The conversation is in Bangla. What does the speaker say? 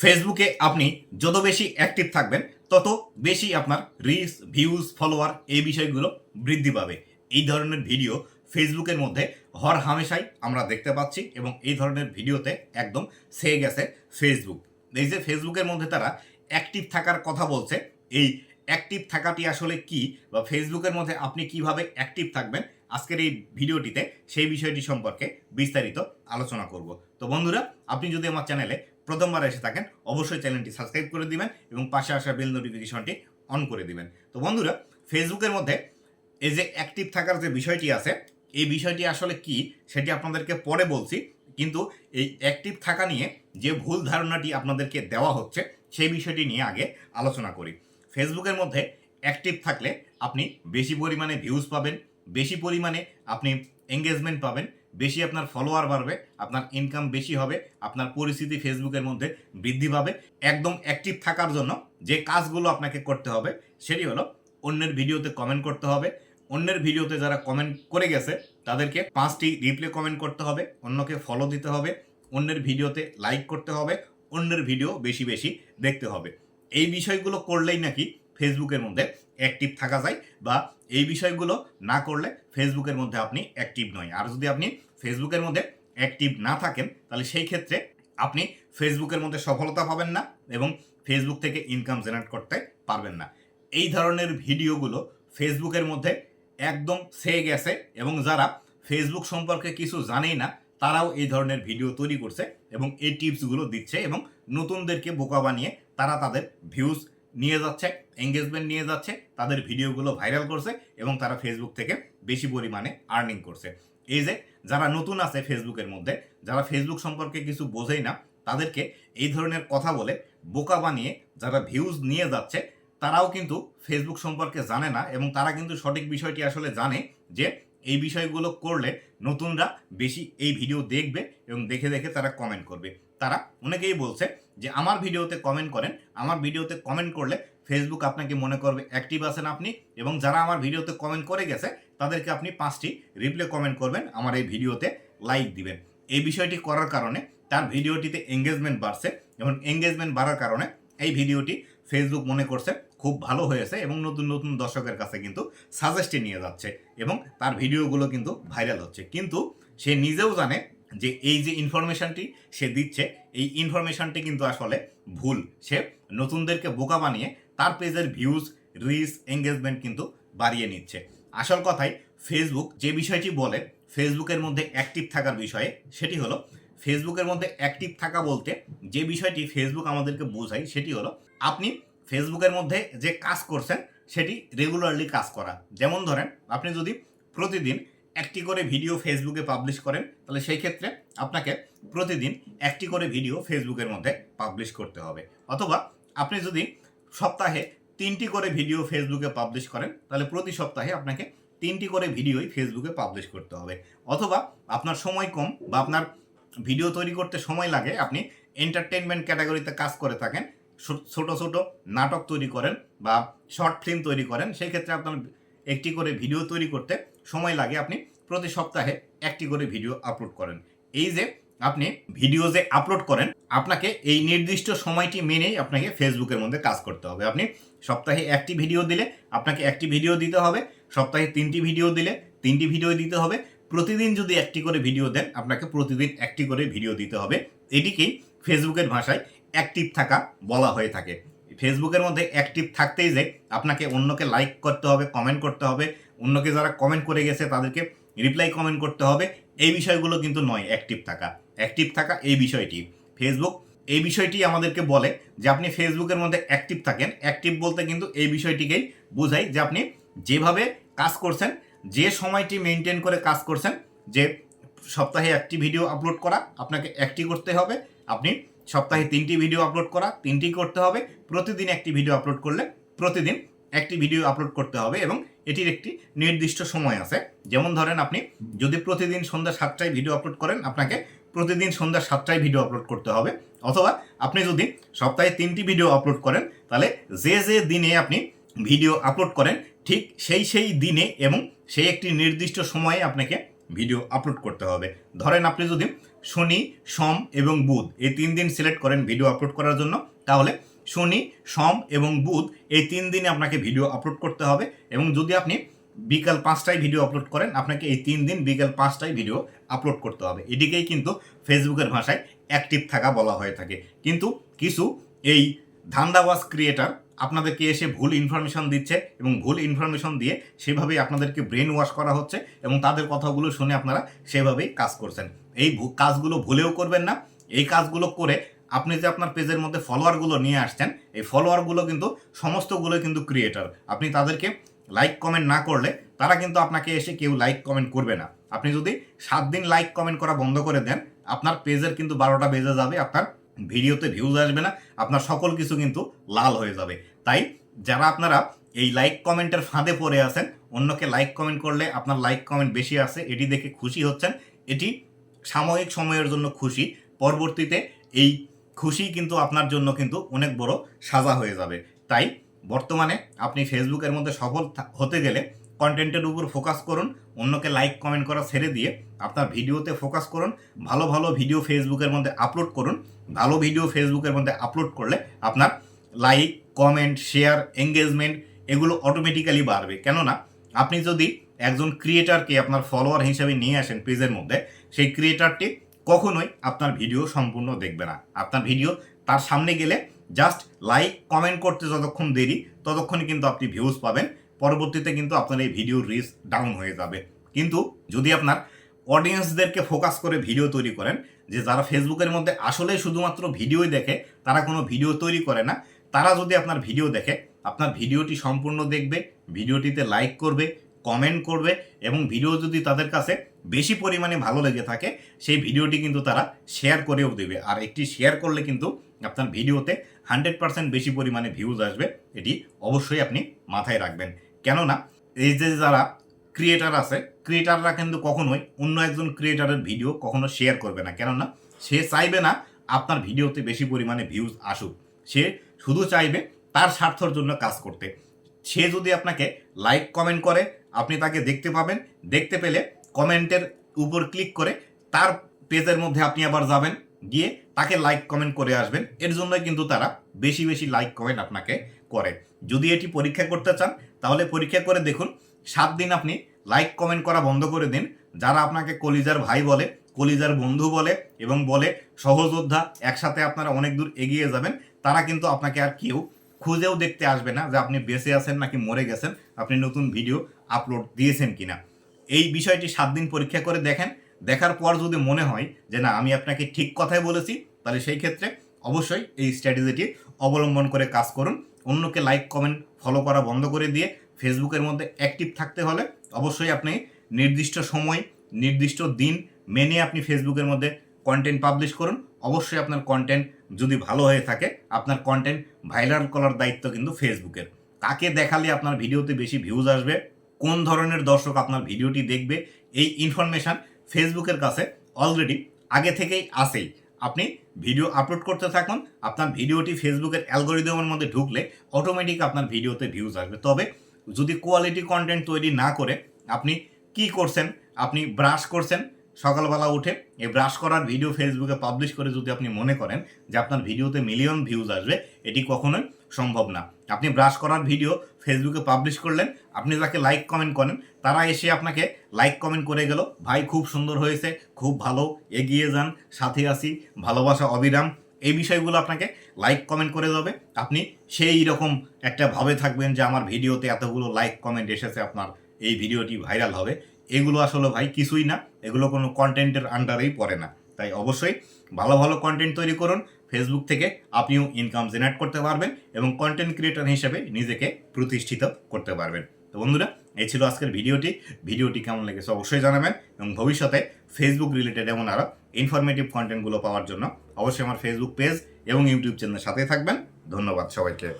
ফেসবুকে আপনি যত বেশি অ্যাক্টিভ থাকবেন, তত বেশি আপনার রিচ ভিউজ ফলোয়ার এই বিষয়গুলো বৃদ্ধি পাবে। এই ধরনের ভিডিও ফেসবুকের মধ্যে হর হামেশাই আমরা দেখতে পাচ্ছি এবং এই ধরনের ভিডিওতে একদম সে গেছে ফেসবুক এই যে ফেসবুকের মধ্যে তারা অ্যাক্টিভ থাকার কথা বলছে, এই অ্যাক্টিভ থাকাটি আসলে কি বা ফেসবুকের মধ্যে আপনি কীভাবে অ্যাক্টিভ থাকবেন, আজকের এই ভিডিওটিতে সেই বিষয়টি সম্পর্কে বিস্তারিত আলোচনা করব। তো বন্ধুরা, আপনি যদি আমার চ্যানেলে প্রথমবার এসে থাকেন, অবশ্যই চ্যানেলটি সাবস্ক্রাইব করে দিবেন এবং পাশে আসা বেল নোটিফিকেশনটি অন করে দিবেন। তো বন্ধুরা, ফেসবুকের মধ্যে এই যে অ্যাক্টিভ থাকার যে বিষয়টি আছে, এই বিষয়টি আসলে কি সেটি আপনাদেরকে পরে বলছি, কিন্তু এই অ্যাক্টিভ থাকা নিয়ে যে ভুল ধারণাটি আপনাদেরকে দেওয়া হচ্ছে, সেই বিষয়টি নিয়ে আগে আলোচনা করি। ফেসবুকের মধ্যে অ্যাক্টিভ থাকলে আপনি বেশি পরিমাণে ভিউজ পাবেন, বেশি পরিমাণে আপনি এঙ্গেজমেন্ট পাবেন বেশি আপনার ফলোয়ার বাড়বে, আপনার ইনকাম বেশি হবে, আপনার পরিস্থিতি ফেসবুকের মধ্যে বৃদ্ধি পাবে। একদম অ্যাক্টিভ থাকার জন্য যে কাজগুলো আপনাকে করতে হবে, সেটি হলো অন্যের ভিডিওতে কমেন্ট করতে হবে। অন্যের ভিডিওতে যারা কমেন্ট করে গেছে, তাদেরকে পাঁচটি রিপ্লে কমেন্ট করতে হবে, অন্যকে ফলো দিতে হবে, অন্যের ভিডিওতে লাইক করতে হবে, অন্যের ভিডিও বেশি বেশি দেখতে হবে। এই বিষয়গুলো করলেই নাকি ফেসবুকের মধ্যে অ্যাক্টিভ থাকা যায় বা এই বিষয়গুলো না করলে ফেসবুকের মধ্যে আপনি অ্যাক্টিভ নয়। আর যদি আপনি ফেসবুকের মধ্যে অ্যাক্টিভ না থাকেন, তাহলে সেই ক্ষেত্রে আপনি ফেসবুকের মধ্যে সফলতা পাবেন না এবং ফেসবুক থেকে ইনকাম জেনারেট করতে পারবেন না। এই ধরনের ভিডিওগুলো ফেসবুকের মধ্যে একদম সে গেছে এবং যারা ফেসবুক সম্পর্কে কিছু জানেই না, তারাও এই ধরনের ভিডিও তৈরি করছে এবং এই টিপসগুলো দিচ্ছে এবং নতুনদেরকে বোকা বানিয়ে তারা তাদের ভিউজ নিয়ে যাচ্ছে এঙ্গেজমেন্ট নিয়ে যাচ্ছে, তাদের ভিডিওগুলো ভাইরাল করছে এবং তারা ফেসবুক থেকে বেশি পরিমাণে আর্নিং করছে। এই যে যারা নতুন আছে ফেসবুকের মধ্যে, যারা ফেসবুক সম্পর্কে কিছু বোঝেই না, তাদেরকে এই ধরনের কথা বলে বোকা বানিয়ে যারা ভিউজ নিয়ে যাচ্ছে, তারাও কিন্তু ফেসবুক সম্পর্কে জানে না এবং তারা কিন্তু সঠিক বিষয়টি আসলে জানে যে এই বিষয়গুলো করলে নতুনরা বেশি এই ভিডিও দেখবে এবং দেখে দেখে তারা কমেন্ট করবে। তারা অনেকেই বলছে যে, আমার ভিডিওতে কমেন্ট করেন। আমার ভিডিওতে কমেন্ট করলে ফেসবুক আপনাকে মনে করবে অ্যাক্টিভ আছেন আপনি এবং যারা আমার ভিডিওতে কমেন্ট করে গেছে, তাদেরকে আপনি পাঁচটি রিপ্লে কমেন্ট করবেন, আমার এই ভিডিওতে লাইক দিবেন। এই বিষয়টি করার কারণে তার ভিডিওটিতে এঙ্গেজমেন্ট বাড়ছে এবং এঙ্গেজমেন্ট বাড়ার কারণে এই ভিডিওটি ফেসবুক মনে করছে খুব ভালো হয়েছে এবং নতুন নতুন দর্শকের কাছে কিন্তু সাজেস্টে নিয়ে যাচ্ছে এবং তার ভিডিওগুলো কিন্তু ভাইরাল হচ্ছে। কিন্তু সে নিজেও জানে যে এই যে ইনফরমেশনটি সে দিচ্ছে, এই ইনফরমেশনটি কিন্তু আসলে ভুল। সে নতুনদেরকে বোকা বানিয়ে তার পেজের ভিউজ রিচ এঙ্গেজমেন্ট কিন্তু বাড়িয়ে নিচ্ছে। আসল কথাই ফেসবুক যে বিষয়টি বলে ফেসবুকের মধ্যে অ্যাক্টিভ থাকার বিষয়ে সেটি হলো ফেসবুকের মধ্যে অ্যাক্টিভ থাকা বলতে যে বিষয়টি ফেসবুক আমাদেরকে বোঝায় সেটি হলো, আপনি ফেসবুকের মধ্যে যে কাজ করছেন, সেটি রেগুলারলি কাজ করা। যেমন ধরেন, আপনি যদি প্রতিদিন একটি করে ভিডিও ফেসবুকে পাবলিশ করেন, তাহলে সেই ক্ষেত্রে আপনাকে প্রতিদিন একটি করে ভিডিও ফেসবুকের মধ্যে পাবলিশ করতে হবে। অথবা আপনি যদি সপ্তাহে তিনটি করে ভিডিও ফেসবুকে পাবলিশ করেন, তাহলে প্রতি সপ্তাহে আপনাকে তিনটি করে ভিডিওই ফেসবুকে পাবলিশ করতে হবে। অথবা আপনার সময় কম বা আপনার ভিডিও তৈরি করতে সময় লাগে, আপনি এন্টারটেনমেন্ট ক্যাটাগরিতে কাজ করে থাকেন ছোট ছোট নাটক তৈরি করেন বা শর্ট ফিল্ম তৈরি করেন সেই ক্ষেত্রে আপনার একটি করে ভিডিও তৈরি করতে সময় লাগে। আপনি প্রতি সপ্তাহে একটি করে ভিডিও আপলোড করেন। এই যে আপনি ভিডিও যে আপলোড করেন, আপনাকে এই নির্দিষ্ট সময়টি মেনেই আপনাকে ফেসবুকের মধ্যে কাজ করতে হবে। আপনি সপ্তাহে একটি ভিডিও দিলে আপনাকে একটি ভিডিও দিতে হবে, সপ্তাহে তিনটি ভিডিও দিলে তিনটি ভিডিও দিতে হবে, প্রতিদিন যদি একটি করে ভিডিও দেন, আপনাকে প্রতিদিন একটি করে ভিডিও দিতে হবে। এটিকেই ফেসবুকের ভাষায় অ্যাক্টিভ থাকা বলা হয়ে থাকে। ফেসবুকের মধ্যে অ্যাক্টিভ থাকতেই যে আপনাকে অন্যকে লাইক করতে হবে কমেন্ট করতে হবে, অন্যকে যারা কমেন্ট করে গেছে তাদেরকে রিপ্লাই কমেন্ট করতে হবে। এই বিষয়গুলো কিন্তু নয় অ্যাক্টিভ থাকা। অ্যাক্টিভ থাকা এই বিষয়টি। ফেসবুক এই বিষয়টি আমাদেরকে বলে যে আপনি ফেসবুকের মধ্যে অ্যাক্টিভ থাকেন। অ্যাক্টিভ বলতে কিন্তু এই বিষয়টিকেই বোঝায় যে আপনি যেভাবে কাজ করছেন, যে সময়টি মেনটেন করে কাজ করছেন, যে সপ্তাহে একটি ভিডিও আপলোড করা, আপনাকে একটি করতে হবে। আপনি সপ্তাহে তিনটি ভিডিও আপলোড করা, তিনটি করতে হবে। প্রতিদিন একটি ভিডিও আপলোড করলে প্রতিদিন একটি ভিডিও আপলোড করতে হবে এবং এটির একটি নির্দিষ্ট সময় আছে। যেমন ধরেন আপনি যদি প্রতিদিন সন্ধ্যা সাতটায় ভিডিও আপলোড করেন, আপনাকে প্রতিদিন সন্ধ্যা সাতটায় ভিডিও আপলোড করতে হবে। অথবা আপনি যদি সপ্তাহে তিনটি ভিডিও আপলোড করেন, তাহলে যে যে দিনে আপনি ভিডিও আপলোড করেন, ঠিক সেই সেই দিনে এবং সেই একটি নির্দিষ্ট সময়ে আপনাকে ভিডিও আপলোড করতে হবে। ধরেন আপনি যদি শনি, সোম এবং বুধ এই তিন দিন সিলেক্ট করেন ভিডিও আপলোড করার জন্য, তাহলে শনি, সোম এবং বুধ এই তিন দিনে আপনাকে ভিডিও আপলোড করতে হবে এবং যদি আপনি বিকাল পাঁচটায় ভিডিও আপলোড করেন, আপনাকে এই তিন দিন বিকাল পাঁচটায় ভিডিও আপলোড করতে হবে। এটিকেই কিন্তু ফেসবুকের ভাষায় অ্যাক্টিভ থাকা বলা হয়ে থাকে। কিন্তু কিছু এই ধান্দাবাজ ক্রিয়েটার আপনাদেরকে এসে ভুল ইনফরমেশন দিচ্ছে এবং ভুল ইনফরমেশন দিয়ে সেভাবেই আপনাদেরকে ব্রেন ওয়াশ করা হচ্ছে এবং তাদের কথাগুলো শুনে আপনারা সেভাবেই কাজ করছেন। এই কাজগুলো ভুলেও করবেন না। এই কাজগুলো করে আপনি যে আপনার পেজের মধ্যে ফলোয়ারগুলো নিয়ে আসছেন, এই ফলোয়ারগুলো কিন্তু সমস্তগুলো কিন্তু ক্রিয়েটার আপনি তাদেরকে লাইক কমেন্ট না করলে তারা কিন্তু আপনাকে এসে কেউ লাইক কমেন্ট করবে না। আপনি যদি সাত দিন লাইক কমেন্ট করা বন্ধ করে দেন, আপনার পেজের কিন্তু বারোটা বেজে যাবে, আপনার ভিডিওতে ভিউজ আসবে না, আপনার সকল কিছু কিন্তু লাল হয়ে যাবে। তাই যারা আপনারা এই লাইক কমেন্টের ফাঁদে পড়ে আছেন, অন্যকে লাইক কমেন্ট করলে আপনার লাইক কমেন্ট বেশি আসে, এটি দেখে খুশি হচ্ছেন। এটি সাময়িক সময়ের জন্য খুশি, পরবর্তীতে এই খুশি কিন্তু আপনার জন্য কিন্তু অনেক বড় সাজা হয়ে যাবে। তাই বর্তমানে আপনি ফেসবুকের মধ্যে সফল হতে গেলে কন্টেন্টের উপর ফোকাস করুন অন্যকে লাইক কমেন্ট করা ছেড়ে দিয়ে আপনার ভিডিওতে ফোকাস করুন, ভালো ভালো ভিডিও ফেসবুকের মধ্যে আপলোড করুন, ভালো ভিডিও ফেসবুকের মধ্যে আপলোড করলে আপনার লাইক কমেন্ট শেয়ার এঙ্গেজমেন্ট এগুলো অটোমেটিক্যালি বাড়বে। কেননা আপনি যদি একজন ক্রিয়েটারকে আপনার ফলোয়ার হিসেবে নিয়ে আসেন পেজের মধ্যে, সেই ক্রিয়েটারটি কখনোই আপনার ভিডিও সম্পূর্ণ দেখবে না। আপনার ভিডিও তার সামনে গেলে জাস্ট লাইক কমেন্ট করতে যতক্ষণ দেরি, ততক্ষণই কিন্তু আপনি ভিউজ পাবেন। পরবর্তীতে কিন্তু আপনার এই ভিডিও রিচ ডাউন হয়ে যাবে। কিন্তু যদি আপনার অডিয়েন্সদেরকে ফোকাস করে ভিডিও তৈরি করেন, যে যারা ফেসবুকের মধ্যে আসলে শুধুমাত্র ভিডিওই দেখে, তারা কোনো ভিডিও তৈরি করে না, তারা যদি আপনার ভিডিও দেখে, আপনার ভিডিওটি সম্পূর্ণ দেখবে ভিডিওটিতে লাইক করবে কমেন্ট করবে এবং ভিডিও যদি তাদের কাছে বেশি পরিমাণে ভালো লেগে থাকে, সেই ভিডিওটি কিন্তু তারা শেয়ার করেও দেবে। আর একটি শেয়ার করলে কিন্তু আপনার ভিডিওতে হান্ড্রেড পার্সেন্ট বেশি পরিমাণে ভিউজ আসবে, এটি অবশ্যই আপনি মাথায় রাখবেন। কেননা, এই যে যারা ক্রিয়েটার আছে ক্রিয়েটাররা কিন্তু কখনোই অন্য একজন ক্রিয়েটারের ভিডিও কখনো শেয়ার করবে না। কেননা, সে চাইবে না আপনার ভিডিওতে বেশি পরিমাণে ভিউজ আসুক। সে শুধু চাইবে তার স্বার্থর জন্য কাজ করতে। সে যদি আপনাকে লাইক কমেন্ট করে, আপনি তাকে দেখতে পাবেন। দেখতে পেলে কমেন্টের উপর ক্লিক করে তার পেজের মধ্যে আপনি আবার যাবেন, গিয়ে তাকে লাইক কমেন্ট করে আসবেন। এর জন্যই কিন্তু তারা বেশি বেশি লাইক কমেন্ট আপনাকে করে। যদি এটি পরীক্ষা করতে চান তাহলে পরীক্ষা করে দেখুন। সাত দিন আপনি লাইক কমেন্ট করা বন্ধ করে দিন। যারা আপনাকে কলিজার ভাই বলে, কলিজার বন্ধু বলে এবং বলে সহযোদ্ধা, একসাথে আপনারা অনেক দূর এগিয়ে যাবেন, তারা কিন্তু আপনাকে আর কেউ খুঁজেও দেখতে আসবে না যে আপনি বেঁচে আছেন নাকি মরে গেছেন, আপনি নতুন ভিডিও আপলোড দিয়েছেন কিনা। এই বিষয়টি সাত দিন পরীক্ষা করে দেখেন। দেখার পর যদি মনে হয় যে না, আমি আপনাকে ঠিক কথাই বলেছি, তাহলে সেই ক্ষেত্রে অবশ্যই এই স্ট্র্যাটেজিটি অবলম্বন করে কাজ করুন। অন্যকে লাইক কমেন্ট ফলো করা বন্ধ করে দিয়ে ফেসবুকের মধ্যে অ্যাক্টিভ থাকতে হলে অবশ্যই আপনি নির্দিষ্ট সময়, নির্দিষ্ট দিন মেনে আপনি ফেসবুকের মধ্যে কন্টেন্ট পাবলিশ করুন। অবশ্যই আপনার কন্টেন্ট যদি ভালো হয়ে থাকে, আপনার কন্টেন্ট ভাইরাল করার দায়িত্ব কিন্তু ফেসবুকের কাকে দেখালে আপনার ভিডিওতে বেশি ভিউজ আসবে, কোন ধরনের দর্শক আপনার ভিডিওটি দেখবে, এই ইনফরমেশান ফেসবুকের কাছে অলরেডি আগে থেকেই আসেই। আপনি ভিডিও আপলোড করতে থাকুন। আপনার ভিডিওটি ফেসবুকের অ্যালগোরিদমের মধ্যে ঢুকলে অটোমেটিক আপনার ভিডিওতে ভিউজ আসবে। তবে যদি কোয়ালিটি কন্টেন্ট তৈরি না করে আপনি কি করছেন? আপনি ব্রাশ করছেন সকালবেলা উঠে। এই ব্রাশ করার ভিডিও ফেসবুকে পাবলিশ করে যদি আপনি মনে করেন যে আপনার ভিডিওতে মিলিয়ন ভিউজ আসবে, এটি কখনোই সম্ভব না। আপনি ব্রাশ করার ভিডিও ফেসবুকে পাবলিশ করলেন, আপনি যাকে লাইক কমেন্ট করেন। তারা এসে আপনাকে লাইক কমেন্ট করে গেল, ভাই, খুব সুন্দর হয়েছে, খুব ভালো, এগিয়ে যান, সাথে আসি ভালোবাসা অবিরাম। এই বিষয়গুলো আপনাকে লাইক কমেন্ট করে যাবে। আপনি সেই রকম একটা ভাবে থাকবেন যে আমার ভিডিওতে এতগুলো লাইক কমেন্ট এসেছে, আপনার এই ভিডিওটি ভাইরাল হবে। এগুলো আসলে ভাই কিছুই না, এগুলো কোনো কন্টেন্টের আন্ডারেই পড়ে না। তাই অবশ্যই ভালো ভালো কন্টেন্ট তৈরি করুন ফেসবুক থেকে আপনিও ইনকাম জেনারেট করতে পারবেন এবং কন্টেন্ট ক্রিয়েটার হিসেবে নিজেকে প্রতিষ্ঠিত করতে পারবেন। তো বন্ধুরা, এই ছিল আজকের ভিডিওটি। ভিডিওটি কেমন লেগেছে অবশ্যই জানাবেন এবং ভবিষ্যতে ফেসবুক রিলেটেড এমন আরও ইনফরমেটিভ কন্টেন্টগুলো পাওয়ার জন্য অবশ্যই আমার ফেসবুক পেজ এবং ইউটিউব চ্যানেলের সাথেই থাকবেন। ধন্যবাদ সবাইকে।